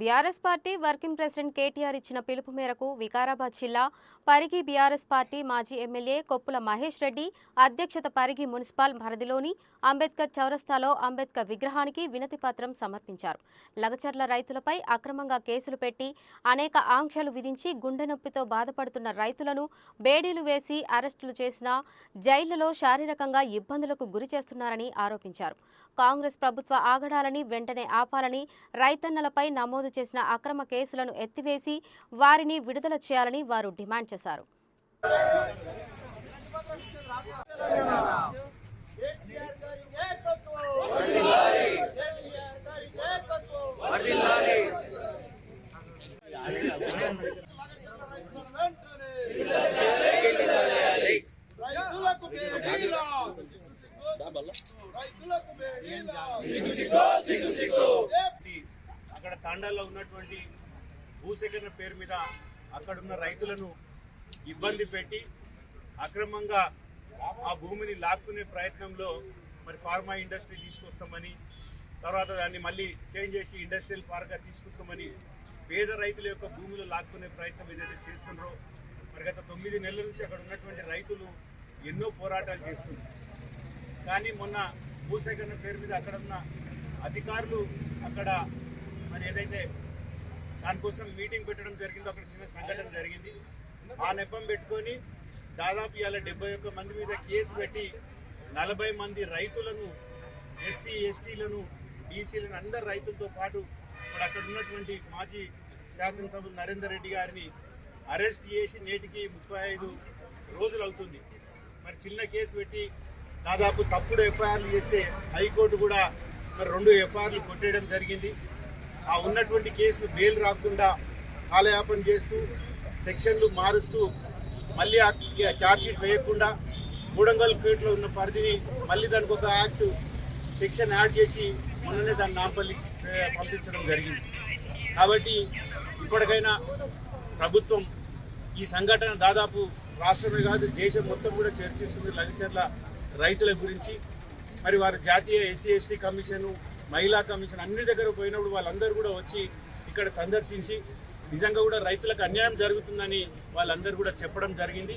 BRS party working president KTR ఇచ్చిన పిలుపు మేరకు వికారాబాద్ జిల్లా పరిగి బీఆర్ఎస్ పార్టీ మాజీ ఎమ్మెల్యే కొప్పుల మహేష్ రెడ్డి అధ్యక్షత పరిగి మున్సిపల్ పరిధిలోని అంబేద్కర్ చౌరస్తాలో అంబేద్కర్ విగ్రహానికి వినతి పత్రం సమర్పించారు. లగచర్ల రైతులపై అక్రమంగా కేసులు పెట్టి అనేక ఆంక్షలు విధించి గుండె నొప్పితో బాధపడుతున్న రైతులను బేడీలు వేసి అరెస్టులు చేసిన జైళ్ళలో శారీరకంగా ఇబ్బందులకు గురి చేస్తున్నారని ఆరోపించారు. కాంగ్రెస్ ప్రభుత్వ ఆగడాలని వెంటనే ఆపాలని రైతన్నలపై నమోదు చేసిన అక్రమ కేసులను ఎత్తివేసి వారిని విడుదల చేయాలని వారు డిమాండ్ చేశారు. రైతులకు రైతులకు బేడీలా అక్కడ తాండాల్లో ఉన్నటువంటి భూసేకరణ పేరు మీద అక్కడున్న రైతులను ఇబ్బంది పెట్టి అక్రమంగా ఆ భూమిని లాక్కునే ప్రయత్నంలో మరి ఫార్మా ఇండస్ట్రీ తీసుకొస్తామని తర్వాత దాన్ని మళ్ళీ చేంజ్ చేసి ఇండస్ట్రియల్ పార్క్గా తీసుకొస్తామని పేద రైతుల యొక్క భూములు లాక్కునే ప్రయత్నం ఏదైతే చేస్తున్నారో మరి గత తొమ్మిది నెలల నుంచి అక్కడ ఉన్నటువంటి రైతులు ఎన్నో పోరాటాలు చేస్తున్నారు. కానీ మొన్న భూసేకరణ పేరు మీద అక్కడ ఉన్న అధికారులు అక్కడ మరి ఏదైతే దానికోసం మీటింగ్ పెట్టడం జరిగిందో అక్కడ చిన్న సంఘటన జరిగింది. ఆ నెపం పెట్టుకొని దాదాపు ఇలా డెబ్బై ఒక్క మంది మీద కేసు పెట్టి నలభై మంది రైతులను ఎస్సీ ఎస్టీలను బీసీలను అందరు రైతులతో పాటు ఇప్పుడు అక్కడ ఉన్నటువంటి మాజీ శాసనసభ నరేందర్ రెడ్డి గారిని అరెస్ట్ చేసి నేటికి ముప్పై ఐదు రోజులు అవుతుంది. మరి చిన్న కేసు పెట్టి దాదాపు తప్పుడు ఎఫ్ఐఆర్లు చేస్తే హైకోర్టు కూడా మరి రెండు ఎఫ్ఐఆర్లు కొట్టేయడం జరిగింది. ఆ ఉన్నటువంటి కేసులు బెయిల్ రాకుండా కాలయాపన చేస్తూ సెక్షన్లు మారుస్తూ మళ్ళీ ఆ ఛార్జ్షీట్ వేయకుండా మూడంగల్ ఫీట్లో ఉన్న పరిధిని మళ్ళీ దానికి ఒక యాక్ట్ సెక్షన్ యాడ్ చేసి మొన్ననే దాన్ని నాంపల్లి పంపించడం జరిగింది. కాబట్టి ఇప్పటికైనా ప్రభుత్వం ఈ సంఘటన దాదాపు రాష్ట్రమే కాదు దేశం మొత్తం కూడా చర్చిస్తుంది లగచర్ల రైతుల గురించి. మరి వారు జాతీయ ఎస్సీ ఎస్టీ కమిషను మహిళా కమిషన్ అన్ని దగ్గర పోయినప్పుడు వాళ్ళందరూ కూడా వచ్చి ఇక్కడ సందర్శించి నిజంగా కూడా రైతులకు అన్యాయం జరుగుతుందని వాళ్ళందరూ కూడా చెప్పడం జరిగింది.